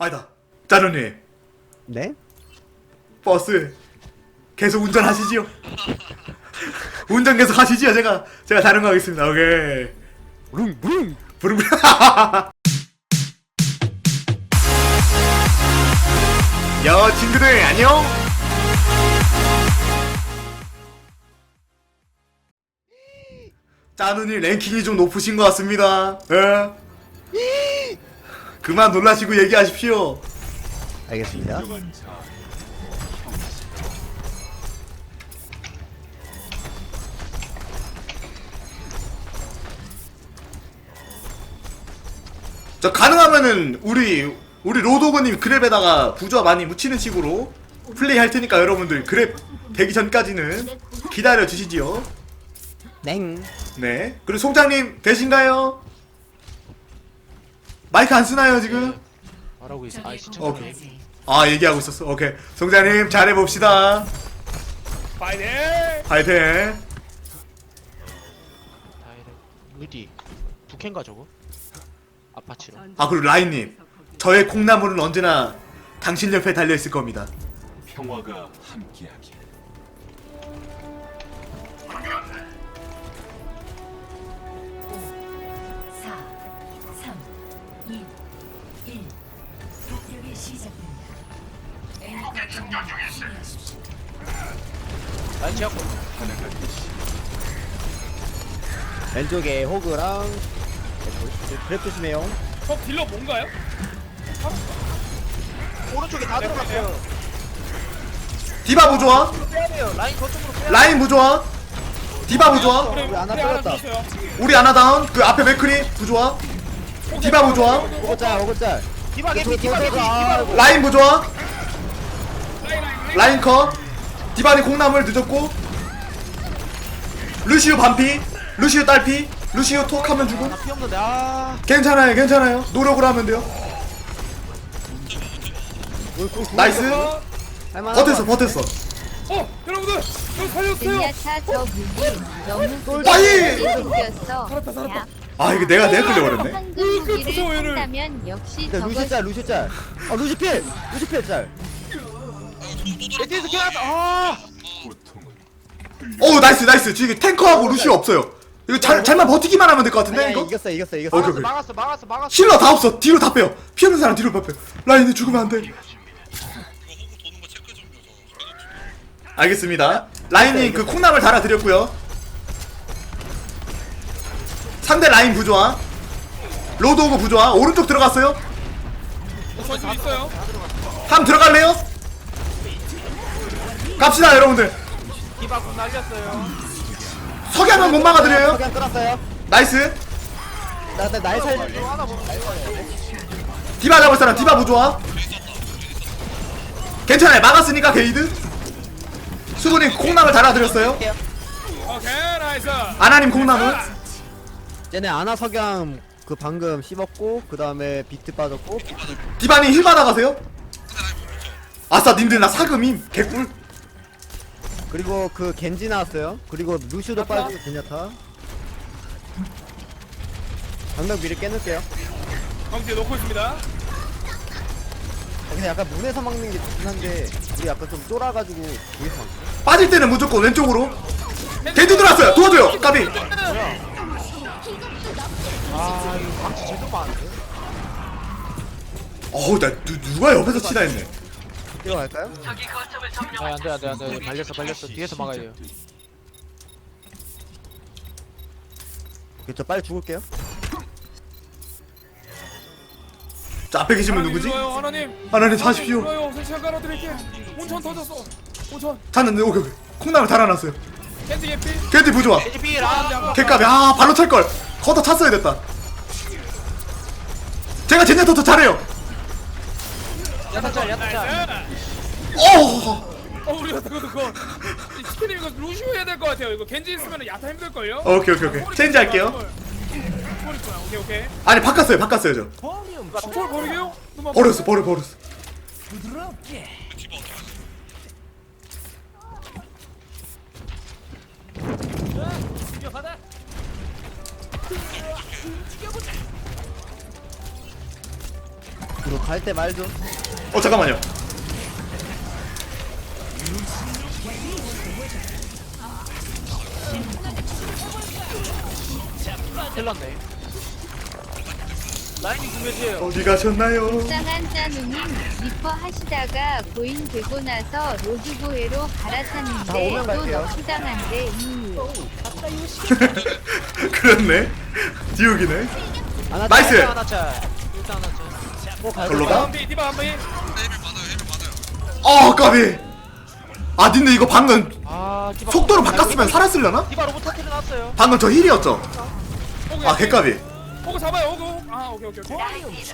아니다. 짜루님 네? 버스 계속 운전하시지요. 운전 계속 하시지요. 제가 제가 다른 거 하겠습니다. 오케이. 룽룽 부릉부릉. 야 친구들 안녕. 짜누님 랭킹이 좀 높으신 것 같습니다. 예. 그만 놀라시고 얘기하십시오. 알겠습니다 저 가능하면은 우리 우리 로도그님 그랩에다가 부조화 많이 묻히는 식으로 플레이 할 테니까 여러분들 그랩 되기 전까지는 기다려 주시지요. 냉 네. 그리고 송장님 되신가요? 마이크 안 쓰나요 지금? 말하고 있어. 아 시청. 어. 아 얘기하고 있었어. 오케이. 송장님 잘해 봅시다. 파이팅. 파이팅. 다이렉. 어디? 북캔가 저거? 아파치로. 아 그리고 라인님 저의 콩나물은 언제나 당신 옆에 달려 있을 겁니다. 평화가 함께하길. 난 제압. 왼쪽에 호그랑 그랩 조심해요 저 딜러 뭔가요? 오른쪽에 다 들어갔어요. 디바 부조화, 빼야 돼요. 라인 거쪽으로 빼야. 라인 부조화, 디바. 그래, 우리 하나 끌었다. 줬어요. 우리 아나다운 그 앞에 맥크리 부조화 디바 호그 짤 호그 짤 디바 개피. 저, 디바 저, 개피. 저, 디바. 아이고. 라인 부조화 라인, 라인, 라인. 라인 컷 디바니 콩나물 늦었고 루시우 반피 루시우 딸피 루시우 톡 하면 주고 나 피 없는데 아. 괜찮아요 괜찮아요 노력을 하면 돼요 나이스 버텼어 거. 버텼어 어, 여러분들, 저 살렸어요. 젠야타 저 무기 너무 빠이! 생겼어. 살았다, 살았다. 야, 아 이게 내가 내가 끌려버렸네 황금 그 무기를 무서워요를. 산다면 역시 네, 루시 짤 루시 짤 어, 루시 필 루시 필짤 에티스 캐났다. 아. 오 나이스 나이스 지금 탱커하고 루시우 없어요 이거 잘, 잘만 버티기만 하면 될 것 같은데 이거? 이겼어 이겼어 이겼어 오케이. 오케이. 막았어. 막았어. 막았어. 힐러 다 없어 뒤로 다 빼요 피 없는 사람 뒤로 다 빼요 라인이 죽으면 안돼 알겠습니다 라인이 그 콩나물 달아드렸고요 상대 라인 부조화 로드 오브 부조화 오른쪽 들어갔어요 어, 저좀 있어요. 함 들어갈래요? 갑시다 여러분들. 디바 군 날렸어요. 석양은 못 막아드려요? 석양 끌었어요. 나이스. 나 나 날 살. 이거 하나 보면 디바 잡을 사람 디바 부조화. 괜찮아요. 막았으니까 게이드. 수분이 콩나물 달아드렸어요. 오케이, 나이스. 아나님 콩나물. 쟤네 아나 석양 그 방금 씹었고 그 다음에 비트 빠졌고. 디바님 힐 받아가세요. 아싸 님들 나 사금임. 개꿀 그리고 그 겐지 나왔어요. 그리고 루시도 빠지고 제냐타. 방벽 미리 깨놓을게요. 광대 놓고 있습니다. 아, 근데 약간 문에서 막는 게 좋긴 한데 우리 약간 좀 쫄아가지고 뒤에서 막네 빠질 때는 무조건 왼쪽으로. 겐지 들어왔어요. 도와줘요. 까비. 아 이거 방치 제대로 많은데. 어우 나 누, 누가 옆에서 치다 했네 뛰어갈까요? 아 안돼 안돼 안돼. 발렸어 발렸어. 뒤에서 막아야 돼요. 오케이 저 빨리 죽을게요 자 앞에 계신 분 누구지? 일로 와요, 하나님. 하나님 사십시오 일로요. 설치한 깔아드릴게. 온천 터졌어. 온천. 찾는데 오케이 오케이 콩나물 달아놨어요 캔디 개피. 겐지 부조화. 개까비 아 발로 찰걸 커터 찼어야 됐다 제가 제네터터 잘해요 야타짤 야타짤. 어 어, 우리가 그거 그거. 치킨님 이거 루시오 해야 될 것 같아요. 이거 겐지 있으면 야타 힘들 걸요. 오케이 오케이 오케이 체인지 할게요 오케이 오케이. 아니 바꿨어요 바꿨어요 저볼 버리게요? 그만 버렸어 버려 버렸어 이거 갈때 말도. 어 잠깐만요. 텔렀네 라인이 구매지예요. 어디 가셨나요? 불쌍한 짜누님 리퍼 하시다가 고인 되고 나서 다 갈아탔는데 오면 또 갈게요. 넉시당한데 이유 그렇네. 지옥이네. 나이스! 일단 하나 짤. 일단 하나 짤 또 걸로? 가? 한비 디바 한비. 어 까비. 아 근데 이거 방금 아 디바 속도로 바꿨으면 살았으려나? 디바 로봇 놨어요. 방금 저 힐이었죠? 아 개까비. 호그 잡아요 호그 아 오케이 오케이 오케이.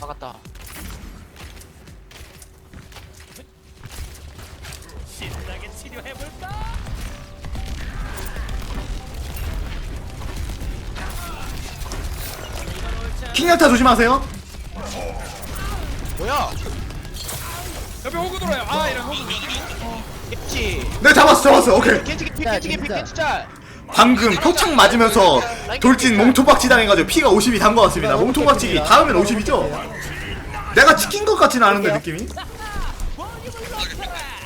막았다 킹야타 조심하세요. 뭐야? 옆에 호그 돌아요. 아 이런 호그. 겠지 네 잡았어 잡았어. 오케이. 겐지 개피 야, 겐지 개피 진짜. 겐지 짤. 방금 표창 맞으면서 돌진 몸통박치 당해가지고 피가 50이 단 것 같습니다. 몸통박치기 다음엔 50이죠? 내가 치킨 것 같지는 않은데 느낌이?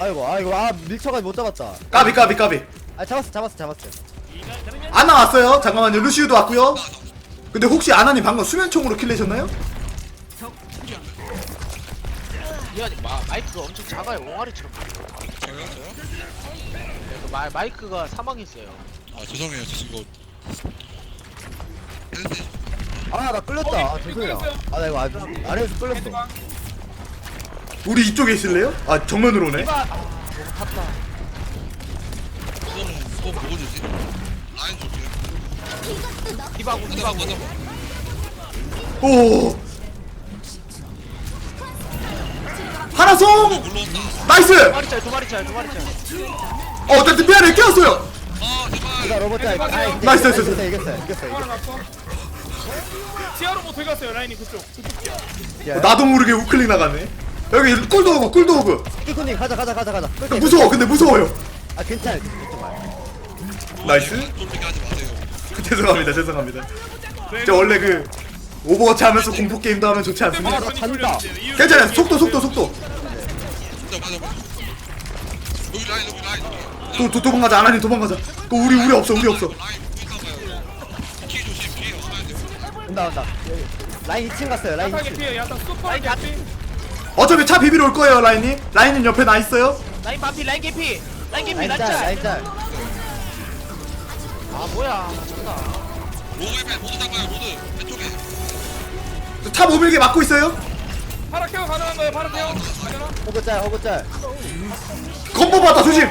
아이고 아이고 아 밀쳐가지고 못 잡았다. 까비 까비 까비. 아 잡았어 잡았어 잡았어. 아나 왔어요. 잠깐만요. 루시우도 왔고요 근데 혹시 아나님 방금 수면총으로 킬내셨나요? 미안해 마, 마이크가 엄청 작아요 옹알이처럼 저요? 네, 그 마, 마이크가 사망했어요 아 죄송해요 저 지금 아나 끌렸다. 아 죄송해요. 아 나 이거 아, 아래에서 끌렸어. 우리 이쪽에 있을래요? 아 정면으로 오네 디바 아 너무 탔다 이거는 이거 뭐고 주지? 라인 줄게요 디바고 디바고 오! 하나송! 물러온다 나이스! 두 마리 짤 두 마리 짤 두 마리 짤어 나, 미안해 깨웠어요. 아 제발 이거 로봇 짤. 아 나이스, 나이스, 이겼어 이겼어 이겼어 하나 이겼어. 났어 지하로 못 들어갔어요 라인이 그쪽. 어, 나도 모르게 우클릭 나갔네. 여기 꿀도 오고 꿀도 오고 끼꾸님 가자 가자 가자. 무서워 근데 무서워요. 아 괜찮아. 나이스. 쫄리게 하지 마세요 죄송합니다 죄송합니다 저 원래 그 오버워치 하면서 공포 게임도 하면 좋지 않습니까? 아, 나 잔다. 괜찮아요 속도 속도 속도 진짜 맞아 맞아 여기 라인 여기 라인 도, 도, 도망가자 아나님 도망가자 또 우리 우리 없어 우리 없어 라인 보이나봐요 뒤에 조심 뒤에 없어야 돼요 온다 온다. 여기. 라인 2층 갔어요. 라인 야타 2층. 개피에요 야타 슈퍼 라인 개피 어차피 차 비비러 올 거예요 라인님 라인님 옆에 나 있어요 라인 반피 라인 개피 라인 개피 라인 라인 짤 라인 짤. 뭐야. 잠깐 로그에 로드 잡아요 로드 왼쪽에. 차 모빌게 막고 있어요? 파라 케어 가능한 거예요 파라 케어. 가능하 호그 짤 호그 짤. 건보 받다 조심.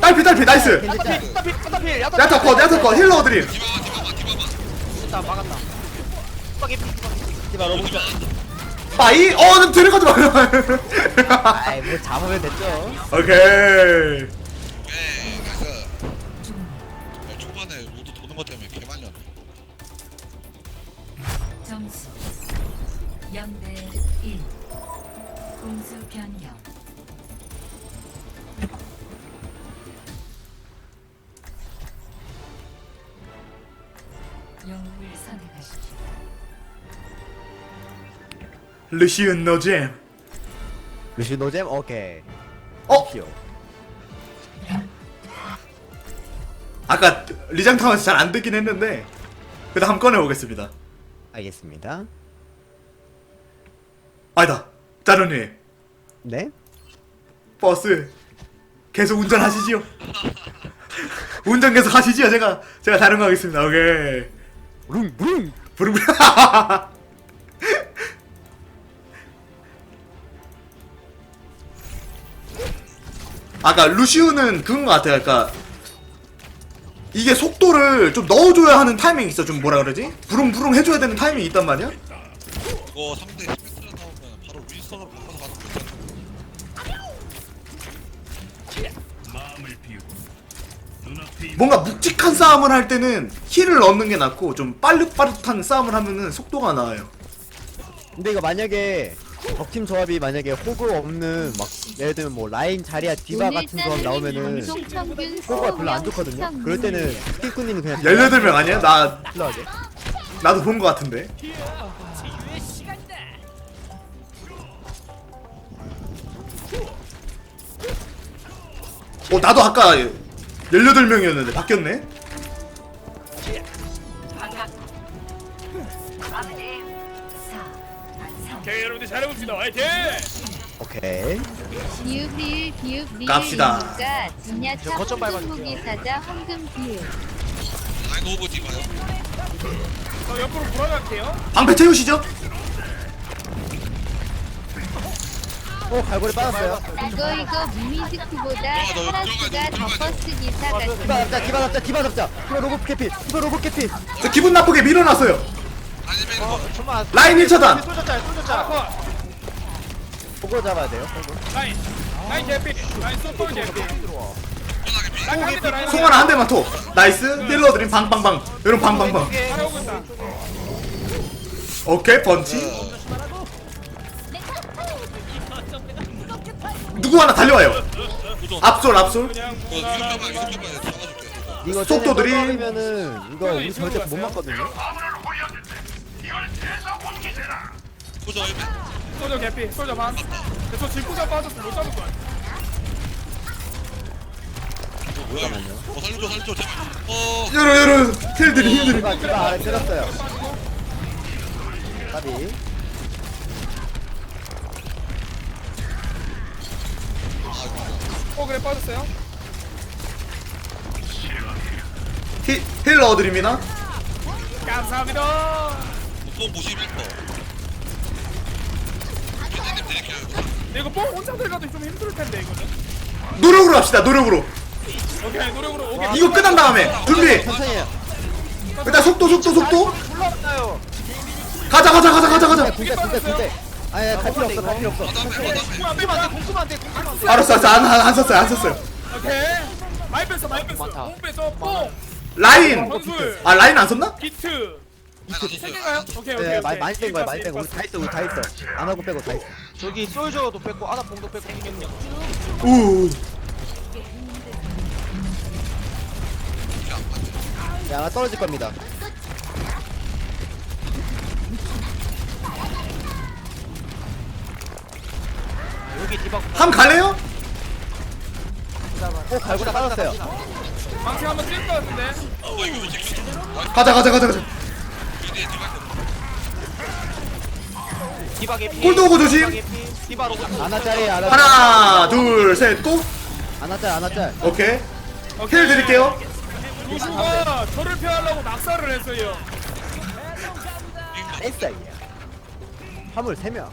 딸피 딸피 나이스. 짤. 야타필 야타필 야타필 야타 컷 야타 컷 힐러 드림. 디바마 디바마 됐다 막았다. 디바 개피 디바 로봇 짤. 빠이? 어좀 들어가지 마요 아이 뭐 잡으면 됐죠. 오케이 0대 1 공수 변경 영웅을 선택하십시오 르시은 노잼 루시 노잼 오케이. 어? 귀여워. 아까 리장타운에서 잘 안 듣긴 했는데 그래도 한번 꺼내보겠습니다 알겠습니다. 아니다. 짜르님 네? 버스. 계속 운전하시지요. 운전 계속 하시지요. 제가 제가 다른 거 하겠습니다. 오케이. 룽 룽. 부릉부릉. 아까 루시우는 그런 것 같아요. 그러니까 이게 속도를 좀 넣어줘야 하는 타이밍이 있어. 좀 뭐라 그러지? 부릉부릉 해줘야 되는 타이밍이 있단 말이야? 이거 3대 뭔가 묵직한 싸움을 할 때는 힐을 넣는 게 낫고 좀 빠릿빠릿한 싸움을 하면은 속도가 나아요 근데 이거 만약에 적팀 조합이 만약에 호그 없는 막 예를 들면 뭐 라인 자리야 디바 같은 조합 나오면은 호그가 별로 안 좋거든요. 그럴 때는 스티쿠님이 그냥 18명 아니야? 나 킬러하게. 나도 본 거 같은데. 어 나도 아까 18명이었는데 바뀌었네? 오케이 여러분들 잘해봅시다 화이팅 오케이 비읍리을 비읍 리을 갑시다. 이유가 진야차 저 거점 밟아줄게요. 황금무기 사자 황금 비읍 라인 오버 디바요. 저 옆으로 돌아갈게요 방패 채우시죠? 어 갈고리 빠졌어요 이거 이거 미미즈크보다 너 카라스가 더. 버스 기사 디바 같은 잡자 디바 잡자 디바 잡자 디바 로봇 캐피 디바 로봇 캐피 저 기분 나쁘게 밀어놨어요. 아니면 이거 어 정말 라인 1차단. 쏠졌자 쏠졌자 컷 보고 잡아야 돼요. 라인 라인 개피 라인 소폴 개피 편하게 비. 라인 갑니다 라인 송 하나 한 대만 토. 나이스. 힐러 드림 방방방. 여러분 방방방. 있다 오케이 펀치. 누구 하나 달려와요. 앞솔 앞솔. 그냥 이거 잡아줄게. 속도들이- 면은 이거 우리 절대 못 맞거든요? 소저 개피 소저 반저 질구자 빠졌어 못 잡을 거야 어 뭐야? 어 살려줘 살려줘 제발. 어 여러 여러 힐들이 힐들이. 디바 아래 때렸어요 까비 어 그래 빠졌어요 힐 힐러 드림이나 감사합니다 뽕 51%. 기자님 드릴게요. 이거. 이거 뽕 혼자 들어가도 좀 힘들 텐데 이거는 노력으로 합시다 노력으로. 오케이 노력으로 오케이 이거 끝난 다음에 준비. 천천히 해요 일단 속도 속도 속도. 가자 가자 가자 가자 가자. 군대 군대 군대 아니 갈 필요 없어 갈 필요 없어 바닥에 바닥에. 공수만 안돼 공수만 안돼 공수만 안돼 알았어 알았어 안, 안, 안 썼어요 안 썼어요. 오케이 많이 뺐어 많이 뺐어 많다. 뽕 뺐어 뽕 라인. 아 라인 안 썼나? 비트 안 세. 개가요? 오케이 오케이 네 많이 많이 뺀 거야 많이 뺀거 우리 다 있어 우리 다 있어 안 하고 빼고 다 있어 저기 솔저도 뺐고 아나뽕도 뺐고 우. 야 하나 떨어질 겁니다 여기 디바 함 갈래요? 어 갈고리 빠졌어요 망치 한번 찔것 같은데 가자 가자 가자 가자. 개피 골드 오고 조심. 디바 개피 디바 로봇 아나짜리 아나 하나 둘셋 고. 아나짤 아나짤 오케이. 힐 드릴게요. 루슈가 저를 피하려고 낙사를 했어요 에싸이야 화물 3명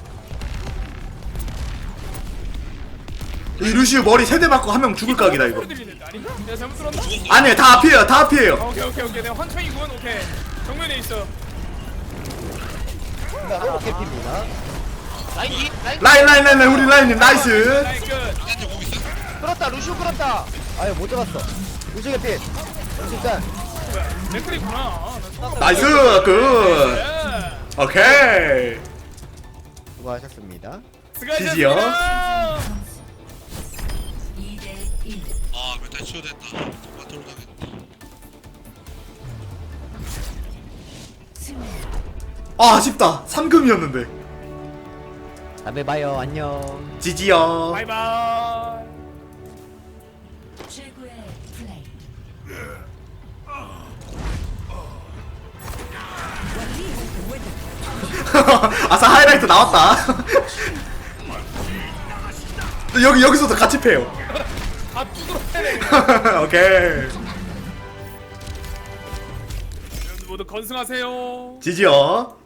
이 루시우 머리 세대 맞고 한 명 죽을 각이다 이거. 소리 들리는데 아닌가? 내가 잘못 들었나? 아니에요 다 앞이에요 다 앞이에요. 오케이 오케이 오케이 내가 환청이군 오케이 정면에 있어 하나 캐피입니다 라인 이 라인 라인 라인 라인 라인 우리 라인님 나이스. 라인 끝 기자님 공 있어? 끌었다 루시오 끌었다 아유 못 잡았어 우주 캐피 우주 짤 뭐야 맥클이구나 나 처음 나이스 굿. 예. 오케이. 수고하셨습니다 지지요. 수고하셨습니다 2대 아. 정말 돌아가겠다. 승리. 아 아쉽다 3금이었는데. 다음에 봐요 안녕 지지요. 바이바이 최고의 플레이. 아싸 하이라이트 나왔다. 여기 여기서도 같이 패요. 오케이. 여러분들 모두 건승하세요 지지요.